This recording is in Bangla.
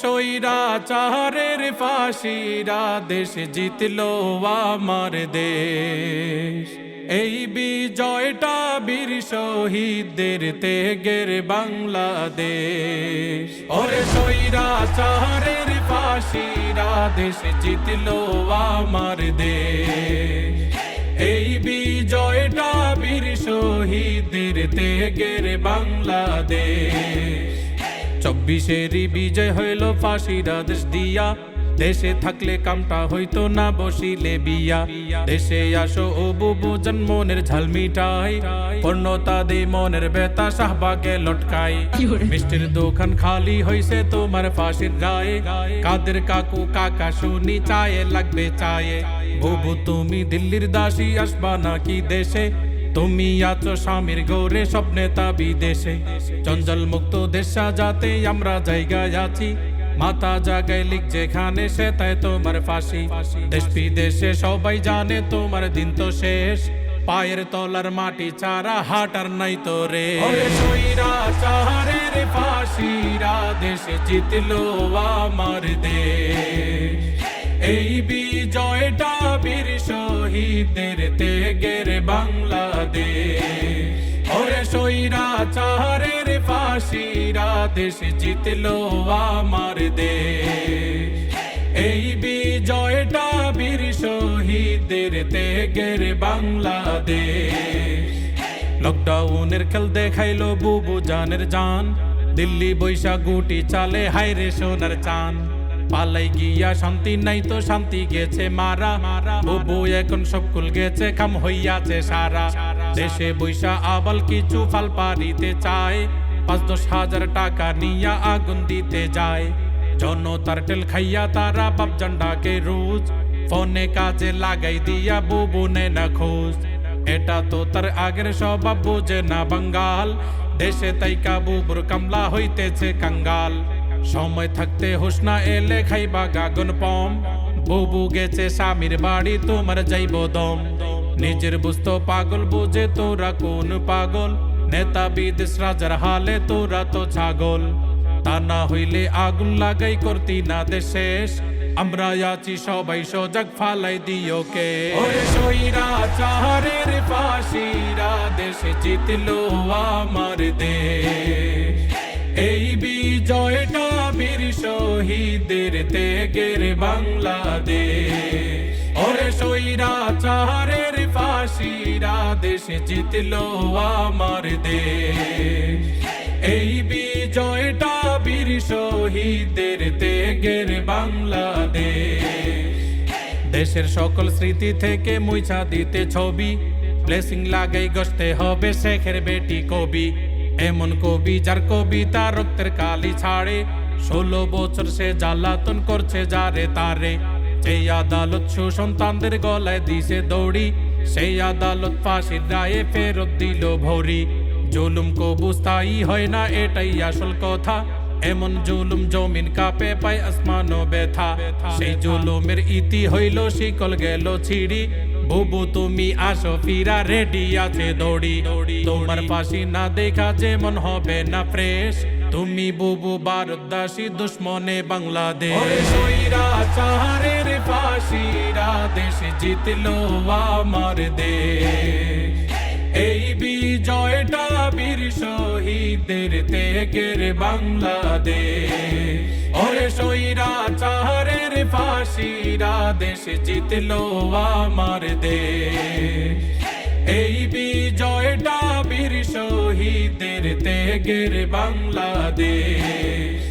সৈরাচারের ফাঁসিরা দেশ জিতলো আমার দেশ। এই বিজয়টা বীর শহীদদের তেগের বাংলাদেশ। ওরে সৈরাচারের ফাঁসিরা দেশ জিতলো আমার দেশ। এই বিজয়টা বীর শহীদদের তেগের বাংলাদেশ। চব্বিশেরই বিজয় হইল ফাঁসিরা দেশ দিয়া। দেশে থাকলে কামটা হইতো না বসিলে বিয়া। দেশে আসো ও বুবু জন্মনের ঝালমিটাই পূর্ণতা দে মনের বেতা শাহবাগে লটকাই। মিষ্টির দোকান খালি হইছে তোমার ফাঁসির গায়ে কাদের কাকু কাকা শুনি চায়ে লাগবে চায়ে। বুবু তুমি দিল্লির দাসী আসবা নাকি দেশে? তুমি আছো স্বামীর গৌরে, স্বপ্নে তা বিদেশে। চঞ্চল মুক্ত দেশ সাজাতে আমরা জায়গায় আছি। মাথা জাগায় লিখ যেখানে সে, তাই তোমার ফাঁসি। দেশ বিদেশে সবাই জানে তোমার দিন তো শেষ। পায়ের তলার মাটি চারা হাটার নাই তো রে চাহারের ফাঁসিরা, দেশে জিতলো আমার দেশ। এই বিজয়টা বীর শহীদের চাহারের ফাঁসিরা দেশ জিতলো আমার দেশ এই বিজয়টা বীর শহীদের তেগের বাংলাদেশ লকডাউনের খেল দেখাইলো বুবু জানের জান দিল্লি বৈশাখ গুটি চালে হাইরে সোনার চান পালাই গিয়া শান্তি নাই তো শান্তি গেছে মারা। মারা বুবু এখন সব কুল গেছে কাম হইয়াছে সারা। দেশে বৈশা আবাল কিছু ফাল পারিতে চায়। পাঁচ দশ হাজার টাকা নিয়া আগুন দিতে যায়। জনতার টেল খাইয়া তারা বাপ জান্ডাকে রোজ। ফোনে কাজে লাগাই দিয়া বুবু নে না খোঁজ। এটা তো তার আগের স্বভাব, বোঝে না বাঙ্গাল। দেশে তাইকা বুবুর কামলা হইতেছে কাঙ্গাল। সময় থাকতে হোস না এলে খাইবা গাগন পম। বুবু গেছে স্বামীর বাড়ি, তোমার যাইব দম। নিজের বুঝতো পাগল, বুঝে তোরা কোন পাগল? নেতা বিদেশ রাজার হালে তোরা তো ছাগল। তা না হইলে আগুন লাগাই করতি না দেশেষ আমরা আছি সবাই সজাগ, ফালাই দিও কে? ওরে সইরা, চাহারের ফাঁসিরা, দেশে জিতলো আমার দেশ। শহীদের তেগের বাংলাদেশ। ওরে সইরা চাহারের ফাঁসিরা দেশে জিতলো আমার দেশ। এই বিজয়টা বীর শহীদের তেগের বাংলাদেশ। দেশের সকল স্মৃতি থেকে মুইছা দিতে ছবি। ব্লেসিং লাগাই গসতে হবে শেখের বেটি কবি। এমন কবি যার কবিতা রক্তের কালি ছাড়ে। ষোলো বছর সে জ্বালাতন করছে, যারে তারে। সেই আদালত সুসন্তানদের গলায় দিছে দৌড়ি, সেই আদালত ফাঁসির রায়ে ফেরত দিল ভরি। জুলুম কবু স্থায়ী হয় না, এটাই আসল কথা। এমন জুলুম জমিন কাপে পায় আসমানো ব্যথা। সেই জুলুমের ইতি হইল শিকল গেল ছিড়ি। বুবু, তুমি আসো, ফিরা, রেডি আছে দৌড়ি। তোমার ফাঁসি না দেখা যেমন হবে না ফ্রেশ। তুমি বুবু বারদাসী দুশ্মনে বাংলাদেশ। চাহারের ফাঁসিরা, দেশ জিতলো আমার দেশ। এই বিজয়টা বীর শহীদের তেগের বাংলাদেশ। ওরে সইরা চাহারের ফাঁসিরা, দেশ জিতলো আমার দেশ। এই বিজয়টা শহীদের তেগের বাংলাদেশ।